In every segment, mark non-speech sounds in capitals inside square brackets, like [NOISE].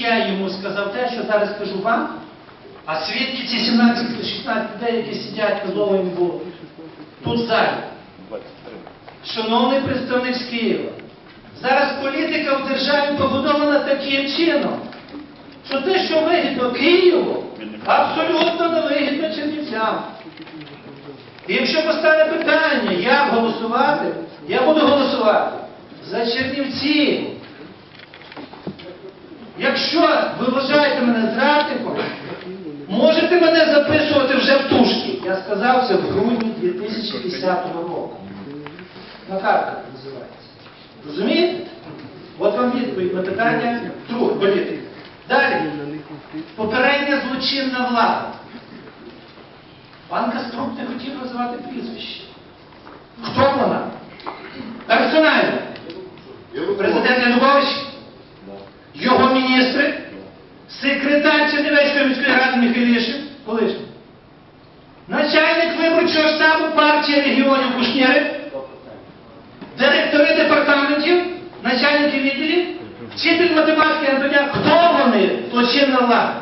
я йому сказав те, що зараз кажу вам, а свідки ці 17-16 людей, які сидять, не було, тут залі. Шановний представник з Києва, зараз політика в державі побудована таким чином, що те, що вигідно Києву, абсолютно не вигідно Чернівцям. І якщо постане питання, як голосувати, я буду голосувати за Чернівці. Якщо ви вважаєте мене зрадником, можете мене записувати вже в тушки. Я сказав це в грудні 2010 року. На картах називається. Розумієте? От вам відповідь на питання друге, політики. Далі. Попередня злочинна влада. Пан Каструк не хотів називати прізвище. Хто вона? Персонально. Чернівецької міської ради Михайлішин? Колишній. Начальник виборчого штабу партії регіонів Кушнєри? Директори департаментів? Начальники відділів? Вчитель математики Антоняк? Хто вони? Злочинна влада.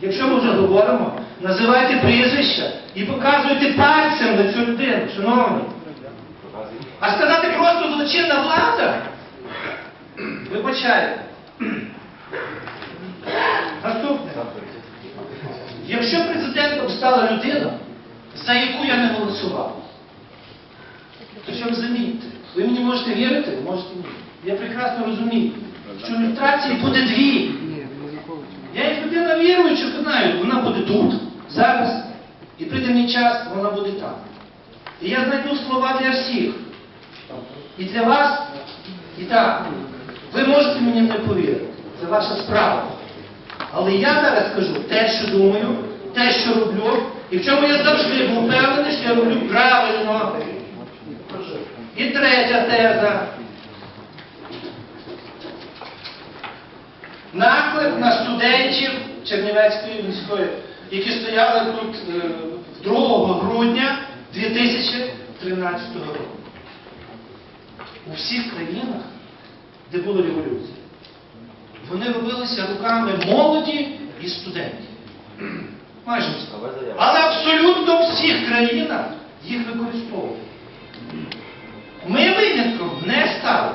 Якщо ми вже говоримо, називайте прізвища і показуйте пальцем на цю людину, шановні. А сказати просто злочинна влада? Вибачайте. Наступне. Якщо президентом стала людина, за яку я не голосував, то що ви замітьте? Ви мені можете вірити, можете ні. Я прекрасно розумію, що люстрації буде дві. Я як людина віруюча, знаю, вона буде тут, зараз, і прийде мій час, вона буде там. І я знайду слова для всіх. І для вас, і так. Ви можете мені не повірити. Це ваша справа. Але я зараз скажу те, що думаю, те, що роблю, і в чому я завжди був впевнений, що я роблю правильно. І третя теза. Наклик на студентів Чернівецької міської, які стояли тут е, 2 грудня 2013 року. У всіх країнах, де була революція, вони робилися руками молоді і студентів. [CLEARS THROAT] Майже всі. Але абсолютно в всіх країнах їх використовують. Ми винятком не стали.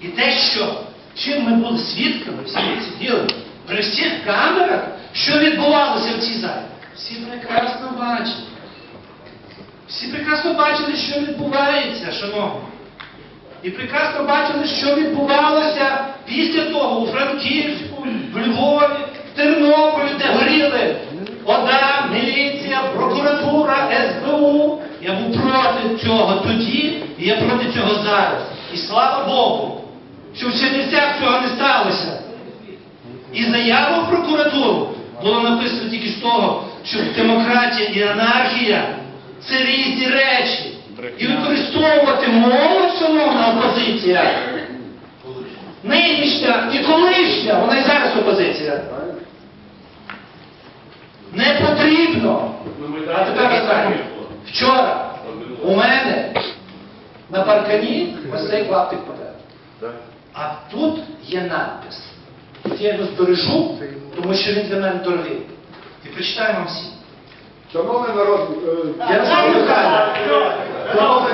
І те, що чим ми були свідками, всі ми сиділи при всіх камерах, що відбувалося в цій залі, всі прекрасно бачили. Всі прекрасно бачили, що відбувається, шановні. І прекрасно бачили, що відбувалося після того у Франківську, в Львові, в Тернополі, де горіли ОДА, міліція, прокуратура, СБУ. Я був проти цього тоді, і я проти цього зараз. І слава Богу, що в Чернівцях цього не сталося. І заяву в прокуратуру було написано тільки з того, що демократія і анархія це різні речі. І використовувати молодь, шановна опозиція, нинішня і колишня, вона і зараз опозиція. Не потрібно. А тепер останнє. Вчора у мене на паркані ось цей клаптик паперу. А тут є надпис. От я його збережу, тому що він для мене дорогий. І прочитаю вам всі. Шановний народ, е, Ярослав Михайлович. шановний народ, депутат.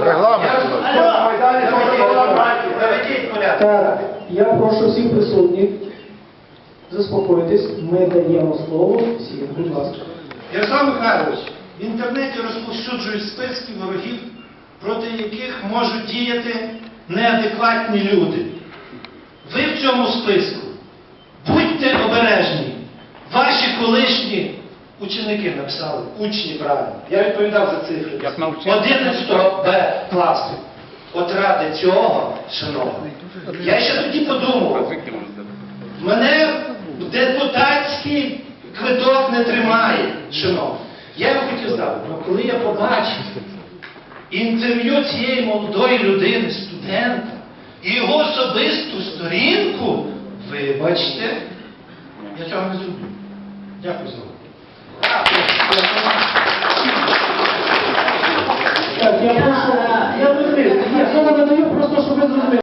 Регламент, Я. Так, прошу всіх присутніх заспокоїтись. Ми даємо слово всім, будь ласка. Ярослав Михайлович, в інтернеті розповсюджують списки ворогів, проти яких можуть діяти неадекватні люди. Ви в цьому списку будьте обережні. Ваші колишні ученики написали, учні правильно. Я відповідав за цифри. Як навчив. 11 Б класу. От ради цього, шановні, я ще тоді подумав, Мене депутатський квиток не тримає, шановні. Я вам хотів сказати, ну коли я побачив інтерв'ю цієї молодої людини, студента, і його особисту сторінку, вибачте, я цього не зроблю. Дякую за увагу. Так, я прошу, я, я, я, я надаю просто, щоб ви зрозуміли.